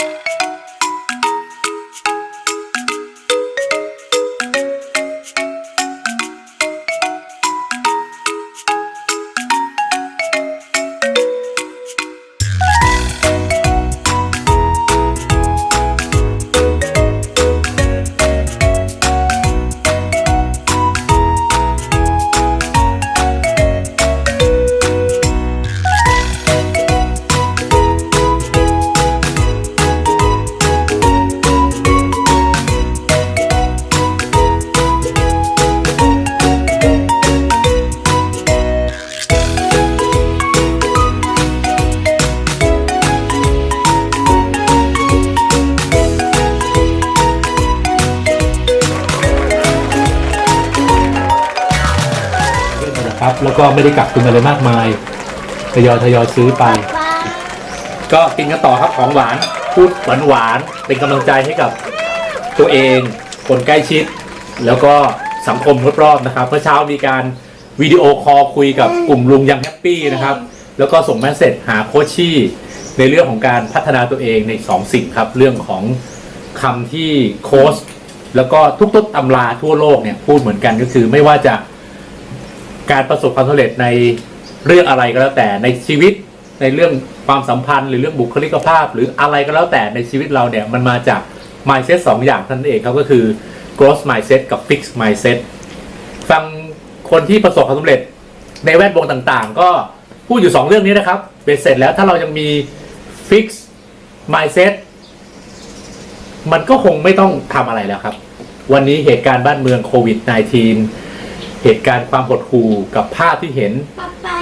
you แล้วก็ไม่ได้กักตุนอะไรมากมายทยอยทยอยซื้อไป ก็กินกันต่อครับของหวานพูดหวานหวานเป็นกำลังใจให้กับตัวเอง คนใกล้ชิด แล้วก็สังคมรอบๆนะครับเมื่อเช้ามีการวิดีโอคอลคุยกับกลุ่มลุงยังแฮปปี้นะครับ แล้วก็ส่งแมสเซจหาโคชชี่ในเรื่องของการพัฒนาตัวเองในสองสิ่งครับ เรื่องของคำที่โค้ชแล้วก็ทุกๆตำราทั่วโลกเนี่ยพูดเหมือนกันก็คือไม่ว่าจะ การประสบความสำเร็จในเรื่องอะไรก็แล้วแต่ในชีวิตในเรื่องความสัมพันธ์หรือเรื่องบุคลิกภาพ หรืออะไรก็แล้วแต่ในชีวิตเราเนี่ยมันมาจาก mindset สองอย่างท่านเองครับก็คือ growth mindset กับ fixed mindset ฟังคนที่ประสบความสำเร็จในแวดวงต่างๆ ก็พูดอยู่สองเรื่องนี้นะครับเป็นเสร็จแล้วถ้าเรายังมี fixed mindset มันก็คงไม่ต้องทำอะไรแล้วครับ วันนี้เหตุการณ์บ้านเมืองโควิด -19 เหตุการณ์ความหดหู่กับภาพที่เห็นป๊าป๊า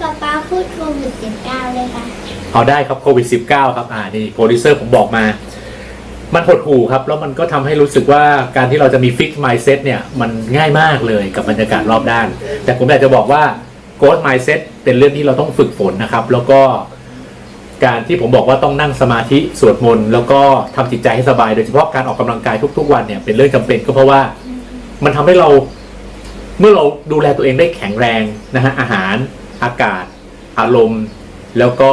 ป๊าป๊าพูดโควิดสิบเก้าเลยค่ะ เอาได้ครับโควิด -19 ครับอ่านี่โปรดิวเซอร์ผมบอกมา มันหดหู่ครับ แล้วมันก็ทำให้รู้สึกว่าการที่เราจะมีฟิก mindset เนี่ย มันง่ายมากเลยกับบรรยากาศรอบด้าน แต่ผมอยากจะบอกว่า growth mindset เป็นเรื่องที่เราต้องฝึกฝนนะครับ แล้วก็ การที่ผมบอกว่าต้องนั่งสมาธิสวดมนต์แล้วก็ทำจิตใจให้สบาย โดยเฉพาะการออกกำลังกายทุก ๆ วันเนี่ยเป็นเรื่องจำเป็นก็เพราะว่า มันทำให้เรา เมื่อเราดูแลตัวเองได้แข็งแรงนะฮะอาหารอากาศ อารมณ์ แล้วก็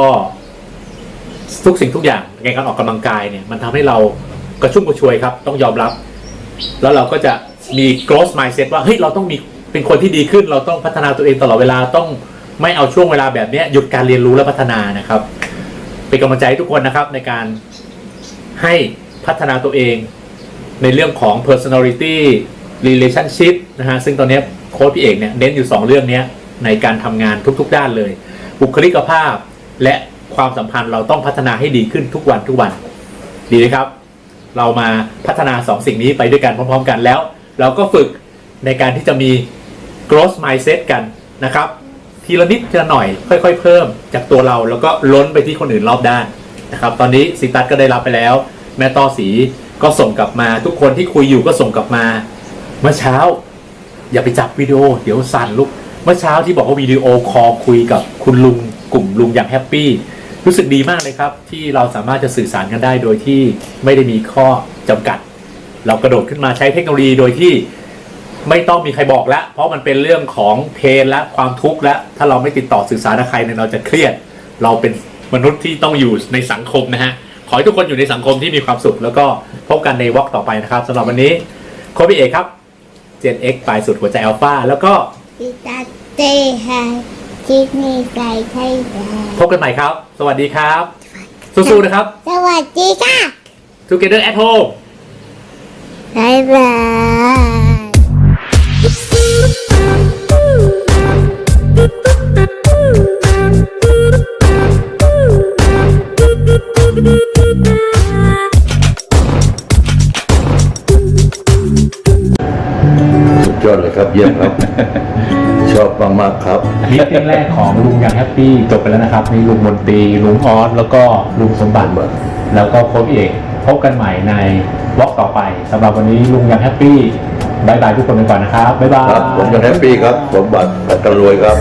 ทุกสิ่งทุกอย่างในการออกกำลังกายเนี่ยมันทำให้เรากระชุ่มกระชวยครับต้องยอมรับ แล้วเราก็จะมี growth mindset ว่าเฮ้ยเราต้องมีเป็นคนที่ดีขึ้น เราต้องพัฒนาตัวเองตลอดเวลาต้องไม่เอาช่วงเวลาแบบนี้หยุดการเรียนรู้และพัฒนานะครับ เป็นกำลังใจให้ทุกคนนะครับในการให้พัฒนาตัวเองในเรื่องของ personality relationship นะฮะซึ่งตอนนี้โค้ชพี่เอกเนี่ยเน้นอยู่ 2 เรื่องนี้ในการทำงานทุกๆ ด้านเลย บุคลิกภาพและความสัมพันธ์เราต้องพัฒนาให้ดีขึ้นทุกวันทุกวัน ดีไหมครับ เรามาพัฒนา 2 สิ่งนี้ไปด้วยกันพร้อม ๆ กันแล้ว เราก็ฝึกในการที่จะมี growth mindset กันนะครับ ทีละนิดทีละหน่อยค่อย ๆ เพิ่มจากตัวเราแล้วก็ล้นไปที่คนอื่นรอบด้านนะครับตอนนี้ซิตัสก็ได้รับไปแล้ว แม่ต้อสีก็ส่งกลับมา ทุกคนที่คุยอยู่ก็ส่งกลับมา เมื่อเช้า อย่าไปจับวิดีโอ เดี๋ยวสั่นลุกเมื่อเช้าที่บอกว่าวิดีโอคอลคุยกับคุณลุงกลุ่มลุงอย่างแฮปปี้รู้สึกดีมากเลยครับ ที่เราสามารถจะสื่อสารกันได้โดยที่ไม่ได้มีข้อจำกัด เรากระโดดขึ้นมาใช้เทคโนโลยีโดยที่ไม่ต้องมีใครบอกแล้วเพราะมันเป็นเรื่องของเพนและความทุกข์และถ้าเราไม่ติดต่อสื่อสารกับใครเนี่ยเราจะเครียด เราเป็นมนุษย์ที่ต้องอยู่ในสังคมนะฮะขอให้ทุกคนอยู่ในสังคมที่มีความสุข แล้วก็พบกันในวอล์กต่อไปนะครับสำหรับวันนี้โค้ชพี่เอกครับ 7x ปลายสุดหัวใจอัลฟาแล้วก็พิตาเต้ค่ะจิตนี่ใจใช่ไหมพบกันใหม่ครับ สวัสดีครับ สู้ๆนะครับ สวัสดีค่ะ Together at home บ๊ายบาย อดเลยครับ เยี่ยมครับ ชอบมากๆครับ มิตติ้งแรกของลุงยังแฮปปี้จบไปแล้วนะครับมีลุงมนตรีลุงออสแล้วก็ลุงสมบัติ แล้วก็โค้ชเอกพบกันใหม่ในวอล์กต่อไปสำหรับวันนี้ลุงยังแฮปปี้บายบายทุกคนไปก่อนนะครับบ๊ายบาย ครับ ผมยังแฮปปี้ครับสมบัติปัตตรวยครับ